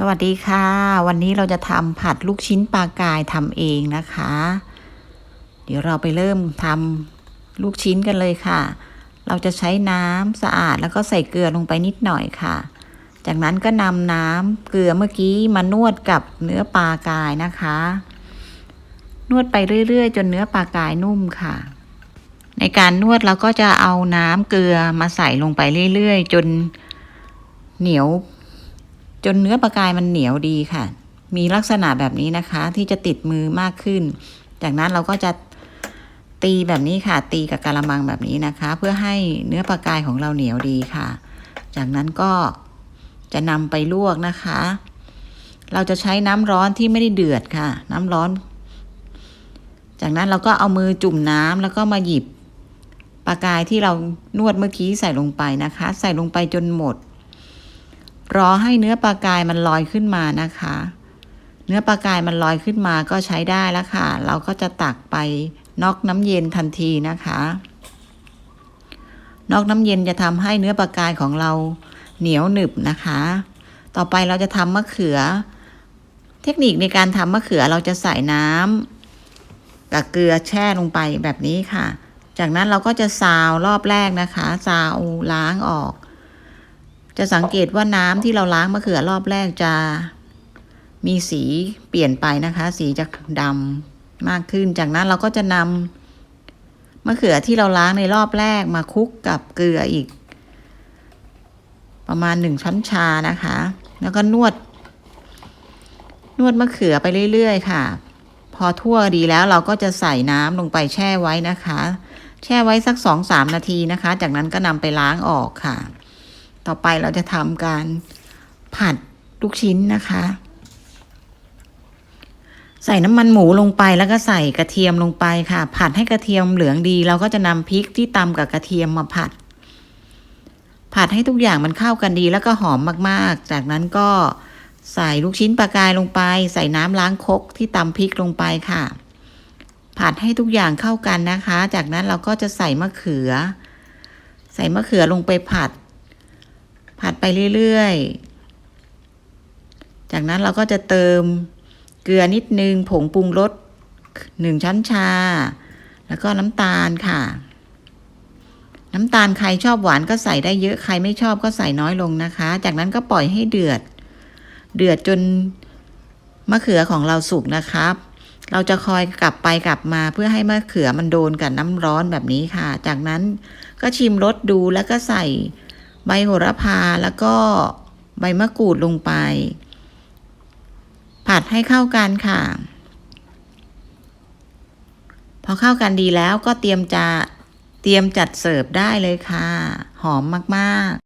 สวัสดีค่ะ วันนี้เราจะทำผัดลูกชิ้นปลากายทำเองนะคะ เดี๋ยวเราไปเริ่มทำลูกชิ้นกันเลยค่ะ เราจะใช้น้ำสะอาดแล้วก็ใส่เกลือลงไปนิดหน่อยค่ะ จากนั้นก็นำน้ำเกลือเมื่อกี้มานวดกับเนื้อปลากายนะคะ นวดไปเรื่อย ๆ จนเนื้อปลากายนุ่มค่ะ ในการนวดเราก็จะเอาน้ำเกลือมาใส่ลงไปเรื่อย ๆ จนเหนียว จนเนื้อปลากายมันเหนียวดีค่ะ มีลักษณะแบบนี้นะคะ ที่จะติดมือมากขึ้น จากนั้นเราก็จะตีแบบนี้ค่ะ ตีกับกะละมังแบบนี้นะคะ เพื่อให้เนื้อปลากายของเราเหนียวดีค่ะ จากนั้นก็จะนำไปลวกนะคะ เราจะใช้น้ำร้อนที่ไม่ได้เดือดค่ะ น้ำร้อน จากนั้นเราก็เอามือจุ่มน้ำแล้วก็มาหยิบปลากายที่เรานวดเมื่อกี้ใส่ลงไปนะคะ ใส่ลงไปจนหมด รอให้เนื้อปลากายมันลอยขึ้นมานะคะ เนื้อปลากายมันลอยขึ้นมาก็ใช้ได้แล้วค่ะ เราก็จะตักไปนอกน้ำเย็นทันทีนะคะ นอกน้ำเย็นจะทำให้เนื้อปลากายของเราเหนียวหนึบนะคะ ต่อไปเราจะทำมะเขือ เทคนิคในการทำมะเขือเราจะใส่น้ำกับเกลือแช่ลงไปแบบนี้ค่ะ จากนั้นเราก็จะซาวรอบแรกนะคะ ซาวล้างออก จะสังเกตว่าน้ำที่เราล้างมะเขือรอบแรกจะมีสีเปลี่ยนไปนะคะ สีจะดำมากขึ้น จากนั้นเราก็จะนำมะเขือที่เราล้างในรอบแรกมาคลุกกับเกลืออีก ประมาณหนึ่งช้อนชานะคะ แล้วก็นวด นวดมะเขือไปเรื่อยๆ ค่ะ พอทั่วดีแล้วเราก็จะใส่น้ำลงไปแช่ไว้นะคะ แช่ไว้สักสองสามนาทีนะคะ จากนั้นก็นำไปล้างออกค่ะ ต่อไปเราจะทำการผัดลูกชิ้นนะคะ ใส่น้ำมันหมูลงไปแล้วก็ใส่กระเทียมลงไปค่ะ ผัดให้กระเทียมเหลืองดี เราก็จะนำพริกที่ตำกับกระเทียมมาผัด ผัดให้ทุกอย่างมันเข้ากันดีแล้วก็หอมมากๆ จากนั้นก็ใส่ลูกชิ้นปลากายลงไป ใส่น้ำล้างคกที่ตำพริกลงไปค่ะ ผัดให้ทุกอย่างเข้ากันนะคะ จากนั้นเราก็จะใส่มะเขือ ใส่มะเขือลงไปผัด ผัดไปเรื่อยๆ จากนั้นเราก็จะเติมเกลือนิดนึง ผงปรุงรสหนึ่งช้อนชา แล้วก็น้ำตาลค่ะ น้ำตาลใครชอบหวานก็ใส่ได้เยอะ ใครไม่ชอบก็ใส่น้อยลงนะคะ จากนั้นก็ปล่อยให้เดือด เดือดจนมะเขือของเราสุกนะครับ เราจะคอยกลับไปกลับมาเพื่อให้มะเขือมันโดนกับน้ำร้อนแบบนี้ค่ะ จากนั้นก็ชิมรสดูแล้วก็ใส่ ใบโหระพาแล้วก็ใบมะกรูดลงไป ผัดให้เข้ากันค่ะ พอเข้ากันดีแล้วก็เตรียมจะเตรียมจัดเสิร์ฟได้เลยค่ะ หอมมาก ๆ